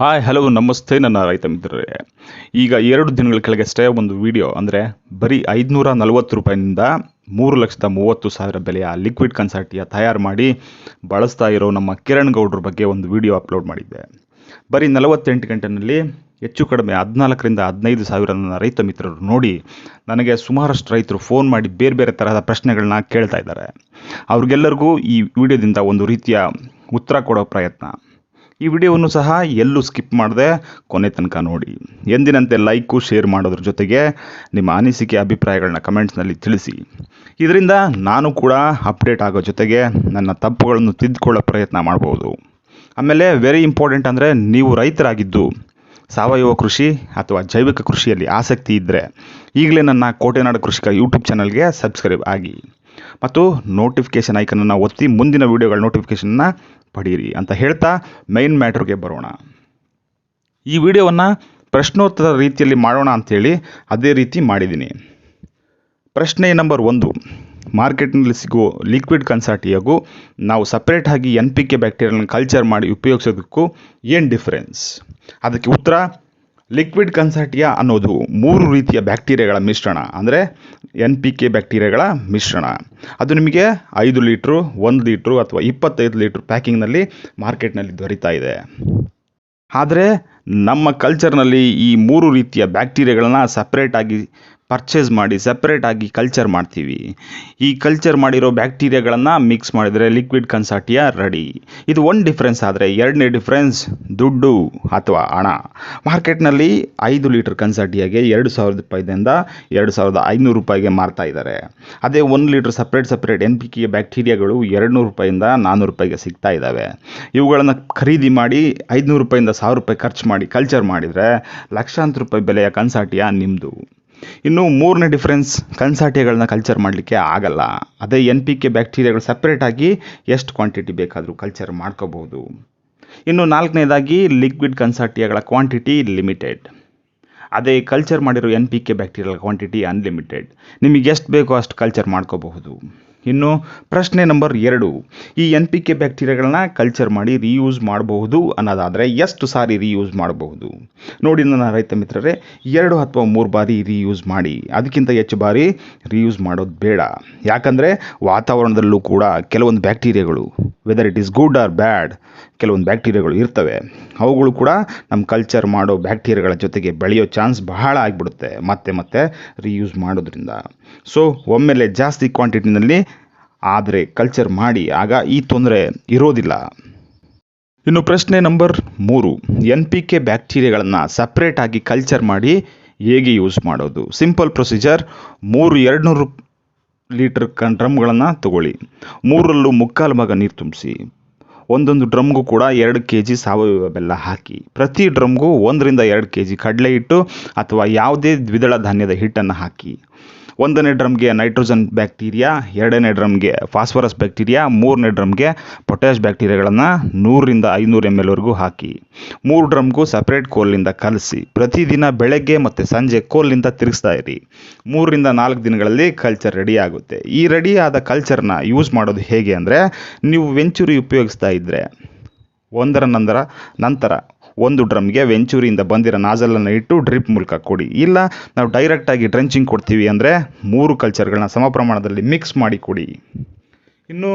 Hi hello ನಮಸ್ತೆ ನನ್ನ ರೈತ ಮಿತ್ರರೇ. ಈಗ ಎರಡು ದಿನಗಳ ಕೆಳಗೆ ಸ್ಟೇ ಒಂದು ವಿಡಿಯೋ ಅಂದರೆ ಬರೀ ಐದುನೂರ ನಲವತ್ತು ರೂಪಾಯಿನಿಂದ ಮೂರು ಲಕ್ಷದ ಮೂವತ್ತು ಸಾವಿರ ಬೆಲೆಯ ಲಿಕ್ವಿಡ್ ಕನ್ಸರ್ಟಿಯ ತಯಾರು ಮಾಡಿ ಬಳಸ್ತಾ ಇರೋ ನಮ್ಮ ಕಿರಣ್ ಗೌಡ್ರ ಬಗ್ಗೆ ಒಂದು ವಿಡಿಯೋ ಅಪ್ಲೋಡ್ ಮಾಡಿದ್ದೆ. ಬರೀ ನಲವತ್ತೆಂಟು ಗಂಟೆನಲ್ಲಿ ಹೆಚ್ಚು ಕಡಿಮೆ ಹದಿನಾಲ್ಕರಿಂದ ಹದಿನೈದು ಸಾವಿರ ನನ್ನ ರೈತ ಮಿತ್ರರು ನೋಡಿ ನನಗೆ ಸುಮಾರಷ್ಟು ರೈತರು ಫೋನ್ ಮಾಡಿ ಬೇರೆ ಬೇರೆ ತರಹದ ಪ್ರಶ್ನೆಗಳನ್ನ ಕೇಳ್ತಾ ಇದ್ದಾರೆ. ಅವ್ರಿಗೆಲ್ಲರಿಗೂ ಈ ವಿಡಿಯೋದಿಂದ ಒಂದು ರೀತಿಯ ಉತ್ತರ ಕೊಡೋ ಪ್ರಯತ್ನ. ಈ ವಿಡಿಯೋವನ್ನು ಸಹ ಎಲ್ಲೂ ಸ್ಕಿಪ್ ಮಾಡದೆ ಕೊನೆ ತನಕ ನೋಡಿ. ಎಂದಿನಂತೆ ಲೈಕು, ಶೇರ್ ಮಾಡೋದ್ರ ಜೊತೆಗೆ ನಿಮ್ಮ ಅನಿಸಿಕೆ, ಅಭಿಪ್ರಾಯಗಳನ್ನ ಕಮೆಂಟ್ಸ್ನಲ್ಲಿ ತಿಳಿಸಿ. ಇದರಿಂದ ನಾನು ಕೂಡ ಅಪ್ಡೇಟ್ ಆಗೋ ಜೊತೆಗೆ ನನ್ನ ತಪ್ಪುಗಳನ್ನು ತಿದ್ದುಕೊಳ್ಳೋ ಪ್ರಯತ್ನ ಮಾಡ್ಬೋದು. ಆಮೇಲೆ ವೆರಿ ಇಂಪಾರ್ಟೆಂಟ್ ಅಂದರೆ ನೀವು ರೈತರಾಗಿದ್ದು, ಸಾವಯವ ಕೃಷಿ ಅಥವಾ ಜೈವಿಕ ಕೃಷಿಯಲ್ಲಿ ಆಸಕ್ತಿ ಇದ್ದರೆ ಈಗಲೇ ನನ್ನ ಕೋಟೆನಾಡು ಕೃಷಿಕ ಯೂಟ್ಯೂಬ್ ಚಾನಲ್ಗೆ ಸಬ್ಸ್ಕ್ರೈಬ್ ಆಗಿ. ಮತ್ತು ನೋಟಿಫಿಕೇಷನ್ ಐಕನನ್ನು ಒತ್ತಿ ಮುಂದಿನ ವೀಡಿಯೋಗಳ ನೋಟಿಫಿಕೇಷನ್ನ ಪಡೀರಿ ಅಂತ ಹೇಳ್ತಾ ಮೈನ್ ಮ್ಯಾಟ್ರಿಗೆ ಬರೋಣ. ಈ ವಿಡಿಯೋವನ್ನು ಪ್ರಶ್ನೋತ್ತರ ರೀತಿಯಲ್ಲಿ ಮಾಡೋಣ ಅಂಥೇಳಿ ಅದೇ ರೀತಿ ಮಾಡಿದ್ದೀನಿ. ಪ್ರಶ್ನೆ ನಂಬರ್ ಒಂದು ಮಾರ್ಕೆಟ್ನಲ್ಲಿ ಸಿಗೋ ಲಿಕ್ವಿಡ್ ಕನ್ಸಾಟಿಯಾಗೂ ನಾವು ಸಪ್ರೇಟಾಗಿ ಎನ್ ಪಿ ಕೆ ಬ್ಯಾಕ್ಟೀರಿಯಲ್ನ ಕಲ್ಚರ್ ಮಾಡಿ ಉಪಯೋಗಿಸೋದಕ್ಕೂ ಏನು ಡಿಫ್ರೆನ್ಸ್ ಅದಕ್ಕೆ ಉತ್ತರ ಲಿಕ್ವಿಡ್ ಕನ್ಸರ್ಟಿಯಾ ಅನ್ನೋದು ಮೂರು ರೀತಿಯ ಬ್ಯಾಕ್ಟೀರಿಯಾಗಳ ಮಿಶ್ರಣ, ಅಂದರೆ ಎನ್ ಪಿ ಕೆ ಬ್ಯಾಕ್ಟೀರಿಯಾಗಳ ಮಿಶ್ರಣ. ಅದು ನಿಮಗೆ ಐದು ಲೀಟ್ರು, ಒಂದು ಲೀಟ್ರು ಅಥವಾ ಇಪ್ಪತ್ತೈದು ಲೀಟ್ರ್ ಪ್ಯಾಕಿಂಗ್ನಲ್ಲಿ ಮಾರ್ಕೆಟ್ನಲ್ಲಿ ದೊರೀತಾ ಇದೆ. ಆದರೆ ನಮ್ಮ ಕಲ್ಚರ್ನಲ್ಲಿ ಈ ಮೂರು ರೀತಿಯ ಬ್ಯಾಕ್ಟೀರಿಯಾಗಳನ್ನ ಸಪ್ರೇಟಾಗಿ ಪರ್ಚೇಸ್ ಮಾಡಿ ಸಪ್ರೇಟಾಗಿ ಕಲ್ಚರ್ ಮಾಡ್ತೀವಿ. ಈ ಕಲ್ಚರ್ ಮಾಡಿರೋ ಬ್ಯಾಕ್ಟೀರಿಯಾಗಳನ್ನು ಮಿಕ್ಸ್ ಮಾಡಿದರೆ ಲಿಕ್ವಿಡ್ ಕನ್ಸಾಟಿಯಾ ರೆಡಿ ಇದು ಒಂದು ಡಿಫ್ರೆನ್ಸ್ ಆದರೆ ಎರಡನೇ ಡಿಫ್ರೆನ್ಸ್ ದುಡ್ಡು ಅಥವಾ ಹಣ. ಮಾರ್ಕೆಟ್ನಲ್ಲಿ ಐದು ಲೀಟರ್ ಕನ್ಸಾಟಿಯಾಗೆ ಎರಡು ಸಾವಿರದ ರೂಪಾಯಿದಿಂದ ಎರಡು ಸಾವಿರದ ಐನೂರು ರೂಪಾಯಿಗೆ ಮಾರ್ತಾ ಇದ್ದಾರೆ. ಅದೇ ಒಂದು litre separate separate N P K ಬ್ಯಾಕ್ಟೀರಿಯಾಗಳು ಎರಡುನೂರು ರೂಪಾಯಿಂದ ನಾನ್ನೂರು ರೂಪಾಯಿಗೆ ಸಿಗ್ತಾ ಇದ್ದಾವೆ. ಇವುಗಳನ್ನು ಖರೀದಿ ಮಾಡಿ ಐದುನೂರು ರೂಪಾಯಿಂದ ಸಾವಿರ ರೂಪಾಯಿ ಖರ್ಚು ಮಾಡಿ ಕಲ್ಚರ್ ಮಾಡಿದರೆ ಲಕ್ಷಾಂತರ ರೂಪಾಯಿ ಬೆಲೆಯ ಕನ್ಸಾಟಿಯಾ ನಿಮ್ಮದು ಇನ್ನು ಮೂರನೇ ಡಿಫ್ರೆನ್ಸ್ ಕನ್ಸಾಟಿಯಾಗಳನ್ನ ಕಲ್ಚರ್ ಮಾಡಲಿಕ್ಕೆ ಆಗಲ್ಲ. ಅದೇ ಎನ್ ಪಿ ಕೆ ಬ್ಯಾಕ್ಟೀರಿಯಾಗಳು ಸಪ್ರೇಟಾಗಿ ಎಷ್ಟು ಕ್ವಾಂಟಿಟಿ ಬೇಕಾದರೂ ಕಲ್ಚರ್ ಮಾಡ್ಕೋಬಹುದು. ಇನ್ನು ನಾಲ್ಕನೇದಾಗಿ ಲಿಕ್ವಿಡ್ ಕನ್ಸಾಟಿಯಾಗಳ ಕ್ವಾಂಟಿಟಿ ಲಿಮಿಟೆಡ್ ಅದೇ ಕಲ್ಚರ್ ಮಾಡಿರೋ N P K bacterial quantity unlimited ನಿಮಗೆ ಎಷ್ಟು ಬೇಕೋ ಅಷ್ಟು ಕಲ್ಚರ್ ಮಾಡ್ಕೋಬಹುದು. ಇನ್ನು ಪ್ರಶ್ನೆ ನಂಬರ್ ಎರಡು. ಈ ಎನ್ ಪಿ ಕೆ ಬ್ಯಾಕ್ಟೀರಿಯಾಗಳನ್ನ ಕಲ್ಚರ್ ಮಾಡಿ ರೀಯೂಸ್ ಮಾಡಬಹುದು ಅನ್ನೋದಾದರೆ ಎಷ್ಟು ಸಾರಿ ರೀಯೂಸ್ ಮಾಡಬಹುದು? ನೋಡಿ ನನ್ನ ರೈತ ಮಿತ್ರರೇ, ಎರಡು ಅಥವಾ ಮೂರು ಬಾರಿ ರೀಯೂಸ್ ಮಾಡಿ. ಅದಕ್ಕಿಂತ ಹೆಚ್ಚು ಬಾರಿ ರೀಯೂಸ್ ಮಾಡೋದು ಬೇಡ. ಯಾಕಂದರೆ ವಾತಾವರಣದಲ್ಲೂ ಕೂಡ ಕೆಲವೊಂದು ಬ್ಯಾಕ್ಟೀರಿಯಾಗಳು weather it is good or bad ಕೆಲವೊಂದು ಬ್ಯಾಕ್ಟೀರಿಯಾಗಳು ಇರ್ತವೆ. ಅವುಗಳು ಕೂಡ ನಮ್ಮ ಕಲ್ಚರ್ ಮಾಡೋ ಬ್ಯಾಕ್ಟೀರಿಯಾಗಳ ಜೊತೆಗೆ ಬೆಳೆಯೋ ಚಾನ್ಸ್ ಬಹಳ ಆಗಿಬಿಡುತ್ತೆ, ಮತ್ತೆ ಮತ್ತೆ ರೀಯೂಸ್ ಮಾಡೋದ್ರಿಂದ. ಸೊ ಒಮ್ಮೆಲೆ ಜಾಸ್ತಿ ಕ್ವಾಂಟಿಟಿನಲ್ಲಿ ಆದರೆ ಕಲ್ಚರ್ ಮಾಡಿ, ಆಗ ಈ ತೊಂದರೆ ಇರೋದಿಲ್ಲ. ಇನ್ನು ಪ್ರಶ್ನೆ ನಂಬರ್ ಮೂರು. ಎನ್ ಪಿ ಕೆ ಬ್ಯಾಕ್ಟೀರಿಯಾಗಳನ್ನು ಸಪ್ರೇಟಾಗಿ ಕಲ್ಚರ್ ಮಾಡಿ ಹೇಗೆ ಯೂಸ್ ಮಾಡೋದು? ಸಿಂಪಲ್ ಪ್ರೊಸೀಜರ್ ಮೂರು ಎರಡು ನೂರು ಲೀಟರ್ ಕನ್ ಡ್ರಮ್ಗಳನ್ನು ತಗೊಳ್ಳಿ. ಮೂರರಲ್ಲೂ ಮುಕ್ಕಾಲು ಭಾಗ ನೀರು ತುಂಬಿಸಿ. ಒಂದೊಂದು ಡ್ರಮ್ಗೂ ಕೂಡ ಎರಡು ಕೆ ಜಿ ಸಾವಯವ ಬೆಲ್ಲ ಹಾಕಿ. ಪ್ರತಿ ಡ್ರಮ್ಗೂ ಒಂದರಿಂದ ಎರಡು ಕೆ ಜಿ ಕಡಲೆ ಹಿಟ್ಟು ಅಥವಾ ಯಾವುದೇ ದ್ವಿದಳ ಧಾನ್ಯದ ಹಿಟ್ಟನ್ನು ಹಾಕಿ. ಒಂದನೇ ಡ್ರಮ್ಗೆ ನೈಟ್ರೋಜನ್ ಬ್ಯಾಕ್ಟೀರಿಯಾ, ಎರಡನೇ ಡ್ರಮ್ಗೆ ಫಾಸ್ಫರಸ್ ಬ್ಯಾಕ್ಟೀರಿಯಾ, ಮೂರನೇ ಡ್ರಮ್ಗೆ ಪೊಟ್ಯಾಶ್ ಬ್ಯಾಕ್ಟೀರಿಯಾಗಳನ್ನು ನೂರರಿಂದ ಐನೂರು ಎಂ ಎಲ್ವರೆಗೂ ಹಾಕಿ, ಮೂರು ಡ್ರಮ್ಗೂ ಸಪ್ರೇಟ್ ಕೋಲ್ನಿಂದ ಕಲಸಿ, ಪ್ರತಿದಿನ ಬೆಳಗ್ಗೆ ಮತ್ತು ಸಂಜೆ ಕೋಲ್ನಿಂದ ತಿರುಗಿಸ್ತಾ ಇರಿ. ಮೂರರಿಂದ ನಾಲ್ಕು ದಿನಗಳಲ್ಲಿ ಕಲ್ಚರ್ ರೆಡಿ ಆಗುತ್ತೆ. ಈ ರೆಡಿಯಾದ ಕಲ್ಚರ್ನ ಯೂಸ್ ಮಾಡೋದು ಹೇಗೆ ಅಂದರೆ, ನೀವು ವೆಂಚುರಿ ಉಪಯೋಗಿಸ್ತಾ ಇದ್ದರೆ ಒಂದರ ನಂತರ ನಂತರ ಒಂದು ಡ್ರಮ್ಗೆ ವೆಂಚೂರಿಯಿಂದ ಬಂದಿರೋ ನಾಜಲನ್ನು ಇಟ್ಟು ಡ್ರಿಪ್ ಮೂಲಕ ಕೊಡಿ. ಇಲ್ಲ, ನಾವು ಡೈರೆಕ್ಟಾಗಿ ಡ್ರೆಂಚಿಂಗ್ ಕೊಡ್ತೀವಿ ಅಂದರೆ ಮೂರು ಕಲ್ಚರ್ಗಳನ್ನ ಸಮ ಪ್ರಮಾಣದಲ್ಲಿ ಮಿಕ್ಸ್ ಮಾಡಿ ಕೊಡಿ. ಇನ್ನು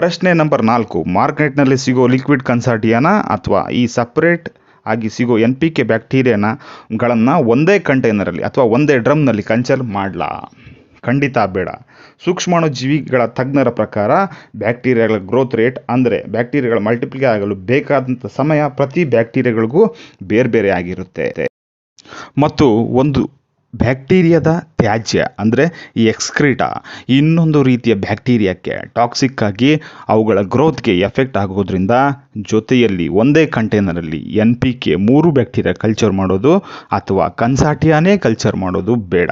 ಪ್ರಶ್ನೆ ನಂಬರ್ ನಾಲ್ಕು, ಮಾರ್ಕೆಟ್ನಲ್ಲಿ ಸಿಗೋ ಲಿಕ್ವಿಡ್ ಕನ್ಸಾಟಿಯಾನ ಅಥವಾ ಈ ಸಪ್ರೇಟ್ ಆಗಿ ಸಿಗೋ ಎನ್ ಪಿ ಕೆ ಬ್ಯಾಕ್ಟೀರಿಯಾನಗಳನ್ನು ಒಂದೇ ಕಂಟೈನರಲ್ಲಿ ಅಥವಾ ಒಂದೇ ಡ್ರಮ್ನಲ್ಲಿ ಕಲ್ಚರ್ ಮಾಡಲಾ? ಖಂಡಿತ ಬೇಡ. ಸೂಕ್ಷ್ಮಾಣು ಜೀವಿಗಳ ತಜ್ಞರ ಪ್ರಕಾರ ಬ್ಯಾಕ್ಟೀರಿಯಾಗಳ ಗ್ರೋತ್ ರೇಟ್ ಅಂದರೆ ಬ್ಯಾಕ್ಟೀರಿಯಾಗಳ ಮಲ್ಟಿಪ್ಲಿಕೈ ಆಗಲು ಬೇಕಾದಂಥ ಸಮಯ ಪ್ರತಿ ಬ್ಯಾಕ್ಟೀರಿಯಾಗಳಿಗೂ ಬೇರೆ ಬೇರೆ ಆಗಿರುತ್ತೆ. ಮತ್ತು ಒಂದು ಬ್ಯಾಕ್ಟೀರಿಯಾದ ತ್ಯಾಜ್ಯ ಅಂದರೆ ಈ ಎಕ್ಸ್ಕ್ರೀಟ ಇನ್ನೊಂದು ರೀತಿಯ ಬ್ಯಾಕ್ಟೀರಿಯಾಕ್ಕೆ ಟಾಕ್ಸಿಕ್ ಆಗಿ ಅವುಗಳ ಗ್ರೋತ್ಗೆ ಎಫೆಕ್ಟ್ ಆಗೋದ್ರಿಂದ ಜೊತೆಯಲ್ಲಿ ಒಂದೇ ಕಂಟೈನರಲ್ಲಿ ಎನ್ ಪಿ ಕೆ ಮೂರು ಬ್ಯಾಕ್ಟೀರಿಯಾ ಕಲ್ಚರ್ ಮಾಡೋದು ಅಥವಾ ಕನ್ಸಾಟಿಯಾನೇ ಕಲ್ಚರ್ ಮಾಡೋದು ಬೇಡ.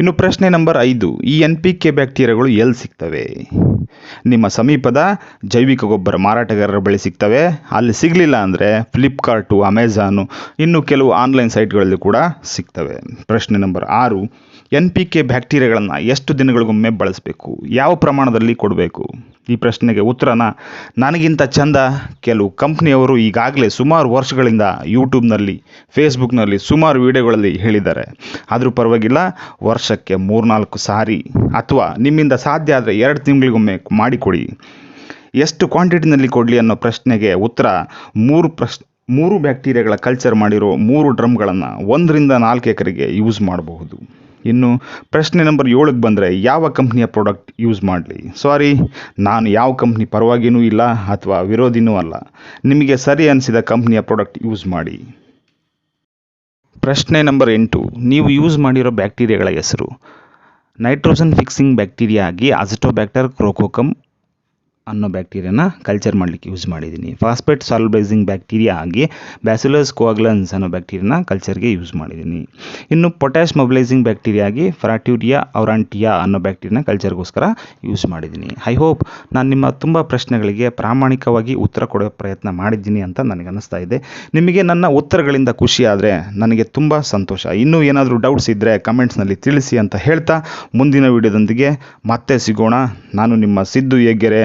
ಇನ್ನು ಪ್ರಶ್ನೆ ನಂಬರ್ ಐದು, ಈ ಎನ್ ಪಿ ಕೆ ಬ್ಯಾಕ್ಟೀರಿಯಾಗಳು ಎಲ್ಲಿ ಸಿಗ್ತವೆ? ನಿಮ್ಮ ಸಮೀಪದ ಜೈವಿಕ ಗೊಬ್ಬರ ಮಾರಾಟಗಾರರ ಬಳಿ ಸಿಗ್ತವೆ. ಅಲ್ಲಿ ಸಿಗಲಿಲ್ಲ ಅಂದರೆ ಫ್ಲಿಪ್ಕಾರ್ಟು ಅಮೆಝಾನು ಇನ್ನು ಕೆಲವು ಆನ್ಲೈನ್ ಸೈಟ್ಗಳಲ್ಲಿ ಕೂಡ ಸಿಗ್ತವೆ. ಪ್ರಶ್ನೆ ನಂಬರ್ ಆರು ಎನ್ ಪಿ ಕೆ ಬ್ಯಾಕ್ಟೀರಿಯಾಗಳನ್ನು ಎಷ್ಟು ದಿನಗಳಿಗೊಮ್ಮೆ ಬಳಸಬೇಕು? ಯಾವ ಪ್ರಮಾಣದಲ್ಲಿ ಕೊಡಬೇಕು? ಈ ಪ್ರಶ್ನೆಗೆ ಉತ್ತರನ ನನಗಿಂತ ಚಂದ ಕೆಲವು ಕಂಪ್ನಿಯವರು ಈಗಾಗಲೇ ಸುಮಾರು ವರ್ಷಗಳಿಂದ ಯೂಟ್ಯೂಬ್ನಲ್ಲಿ, ಫೇಸ್ಬುಕ್ನಲ್ಲಿ ಸುಮಾರು ವಿಡಿಯೋಗಳಲ್ಲಿ ಹೇಳಿದ್ದಾರೆ. ಆದರೂ ಪರವಾಗಿಲ್ಲ, ವರ್ಷಕ್ಕೆ ಮೂರ್ನಾಲ್ಕು ಸಾರಿ ಅಥವಾ ನಿಮ್ಮಿಂದ ಸಾಧ್ಯ ಆದರೆ ಎರಡು ತಿಂಗಳಿಗೊಮ್ಮೆ ಮಾಡಿಕೊಡಿ. ಎಷ್ಟು ಕ್ವಾಂಟಿಟಿನಲ್ಲಿ ಕೊಡಲಿ ಅನ್ನೋ ಪ್ರಶ್ನೆಗೆ ಉತ್ತರ, ಮೂರು ಪ್ರಶ್, ಮೂರು ಬ್ಯಾಕ್ಟೀರಿಯಾಗಳ ಕಲ್ಚರ್ ಮಾಡಿರೋ ಮೂರು ಡ್ರಮ್ಗಳನ್ನು ಒಂದರಿಂದ ನಾಲ್ಕು ಎಕರೆಗೆ ಯೂಸ್ ಮಾಡಬಹುದು. ಇನ್ನು ಪ್ರಶ್ನೆ ನಂಬರ್ ಏಳಕ್ಕೆ ಬಂದರೆ ಯಾವ ಕಂಪ್ನಿಯ ಪ್ರಾಡಕ್ಟ್ ಯೂಸ್ ಮಾಡಲಿ? ಸಾರಿ ನಾನು ಯಾವ ಕಂಪ್ನಿ ಪರವಾಗಿನೂ ಇಲ್ಲ ಅಥವಾ ವಿರೋಧಿನೂ ಅಲ್ಲ. ನಿಮಗೆ ಸರಿ ಅನಿಸಿದ ಕಂಪ್ನಿಯ ಪ್ರಾಡಕ್ಟ್ ಯೂಸ್ ಮಾಡಿ. ಪ್ರಶ್ನೆ ನಂಬರ್ ಎಂಟು, ನೀವು ಯೂಸ್ ಮಾಡಿರೋ ಬ್ಯಾಕ್ಟೀರಿಯಾಗಳ ಹೆಸರು. ನೈಟ್ರೋಜನ್ ಫಿಕ್ಸಿಂಗ್ ಬ್ಯಾಕ್ಟೀರಿಯಾ ಆಗಿ ಅಜಿಟೋಬ್ಯಾಕ್ಟರ್ ಕ್ರೋಕೋಕಮ್ ಅನ್ನೋ ಬ್ಯಾಕ್ಟೀರಿಯಾನ ಕಲ್ಚರ್ ಮಾಡಲಿಕ್ಕೆ ಯೂಸ್ ಮಾಡಿದ್ದೀನಿ. ಫಾಸ್ಪೇಟ್ ಸಾಲ್ಬೈಸಿಂಗ್ ಬ್ಯಾಕ್ಟೀರಿಯಾ ಆಗಿ ಬ್ಯಾಸಿಲಸ್ ಕೋಗ್ಲನ್ಸ್ ಅನ್ನೋ ಬ್ಯಾಕ್ಟೀರಿಯಾನ ಕಲ್ಚರ್ಗೆ ಯೂಸ್ ಮಾಡಿದ್ದೀನಿ. ಇನ್ನು ಪೊಟ್ಯಾಶ್ ಮೊಬಿಲೈಸಿಂಗ್ ಬ್ಯಾಕ್ಟೀರಿಯಾ ಆಗಿ ಫ್ರಾಟ್ಯೂರಿಯಾ ಔರಾಂಟಿಯಾ ಅನ್ನೋ ಬ್ಯಾಕ್ಟೀರಿಯಾನ ಕಲ್ಚರ್ಗೋಸ್ಕರ ಯೂಸ್ ಮಾಡಿದ್ದೀನಿ. ಐ ಹೋಪ್ ನಾನು ನಿಮ್ಮ ತುಂಬ ಪ್ರಶ್ನೆಗಳಿಗೆ ಪ್ರಾಮಾಣಿಕವಾಗಿ ಉತ್ತರ ಕೊಡೋ ಪ್ರಯತ್ನ ಮಾಡಿದ್ದೀನಿ ಅಂತ ನನಗೆ ಅನ್ನಿಸ್ತಾ ಇದೆ. ನಿಮಗೆ ನನ್ನ ಉತ್ತರಗಳಿಂದ ಖುಷಿ ಆದರೆ ನನಗೆ ತುಂಬ ಸಂತೋಷ. ಇನ್ನೂ ಏನಾದರೂ ಡೌಟ್ಸ್ ಇದ್ದರೆ ಕಮೆಂಟ್ಸ್ನಲ್ಲಿ ತಿಳಿಸಿ ಅಂತ ಹೇಳ್ತಾ ಮುಂದಿನ ವಿಡಿಯೋದೊಂದಿಗೆ ಮತ್ತೆ ಸಿಗೋಣ. ನಾನು ನಿಮ್ಮ ಸಿದ್ದು ಹೆಗ್ಗೆರೆ.